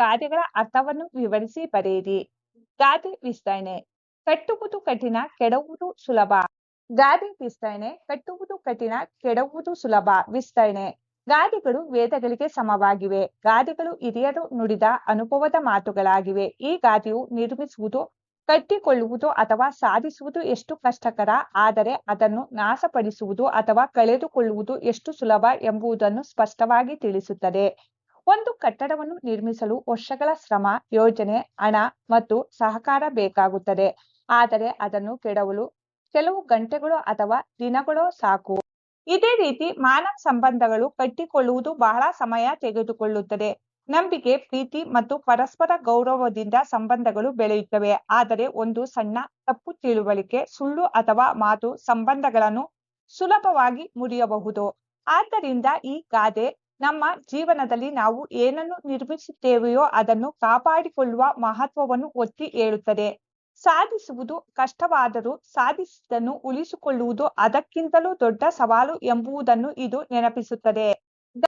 ಗಾದೆಗಳ ಅರ್ಥವನ್ನು ವಿವರಿಸಿ ಬರೆಯಿರಿ. ಗಾದೆ ವಿಸ್ತರಣೆ. ಕಟ್ಟುವುದು ಕಠಿಣ ಕೆಡವುದು ಸುಲಭ. ಗಾದೆ ವಿಸ್ತರಣೆ. ಕಟ್ಟುವುದು ಕಠಿಣ ಕೆಡವುದು ಸುಲಭ. ವಿಸ್ತರಣೆ. ಗಾದೆಗಳು ವೇದಗಳಿಗೆ ಸಮವಾಗಿವೆ. ಗಾದೆಗಳು ಹಿರಿಯರು ನುಡಿದ ಅನುಭವದ ಮಾತುಗಳಾಗಿವೆ. ಈ ಗಾದೆಯು ನಿರ್ಮಿಸುವುದು, ಕಟ್ಟಿಕೊಳ್ಳುವುದು ಅಥವಾ ಸಾಧಿಸುವುದು ಎಷ್ಟು ಕಷ್ಟಕರ, ಆದರೆ ಅದನ್ನು ನಾಶಪಡಿಸುವುದು ಅಥವಾ ಕಳೆದುಕೊಳ್ಳುವುದು ಎಷ್ಟು ಸುಲಭ ಎಂಬುದನ್ನು ಸ್ಪಷ್ಟವಾಗಿ ತಿಳಿಸುತ್ತದೆ. ಒಂದು ಕಟ್ಟಡವನ್ನು ನಿರ್ಮಿಸಲು ವರ್ಷಗಳ ಶ್ರಮ, ಯೋಜನೆ, ಹಣ ಮತ್ತು ಸಹಕಾರ ಬೇಕಾಗುತ್ತದೆ. ಆದರೆ ಅದನ್ನು ಕೆಡವಲು ಕೆಲವು ಗಂಟೆಗಳು ಅಥವಾ ದಿನಗಳೋ ಸಾಕು. ಇದೇ ರೀತಿ ಮಾನವ ಸಂಬಂಧಗಳು ಕಟ್ಟಿಕೊಳ್ಳುವುದು ಬಹಳ ಸಮಯ ತೆಗೆದುಕೊಳ್ಳುತ್ತದೆ. ನಂಬಿಕೆ, ಪ್ರೀತಿ ಮತ್ತು ಪರಸ್ಪರ ಗೌರವದಿಂದ ಸಂಬಂಧಗಳು ಬೆಳೆಯುತ್ತವೆ. ಆದರೆ ಒಂದು ಸಣ್ಣ ತಪ್ಪು ತಿಳುವಳಿಕೆ, ಸುಳ್ಳು ಅಥವಾ ಮಾತು ಸಂಬಂಧಗಳನ್ನು ಸುಲಭವಾಗಿ ಮುರಿಯಬಹುದು. ಆದ್ದರಿಂದ ಈ ಗಾದೆ ನಮ್ಮ ಜೀವನದಲ್ಲಿ ನಾವು ಏನನ್ನು ನಿರ್ಮಿಸುತ್ತೇವೆಯೋ ಅದನ್ನು ಕಾಪಾಡಿಕೊಳ್ಳುವ ಮಹತ್ವವನ್ನು ಒತ್ತಿ ಹೇಳುತ್ತದೆ. ಸಾಧಿಸುವುದು ಕಷ್ಟವಾದರೂ ಸಾಧಿಸಿದ್ದನ್ನು ಉಳಿಸಿಕೊಳ್ಳುವುದು ಅದಕ್ಕಿಂತಲೂ ದೊಡ್ಡ ಸವಾಲು ಎಂಬುದನ್ನು ಇದು ನೆನಪಿಸುತ್ತದೆ.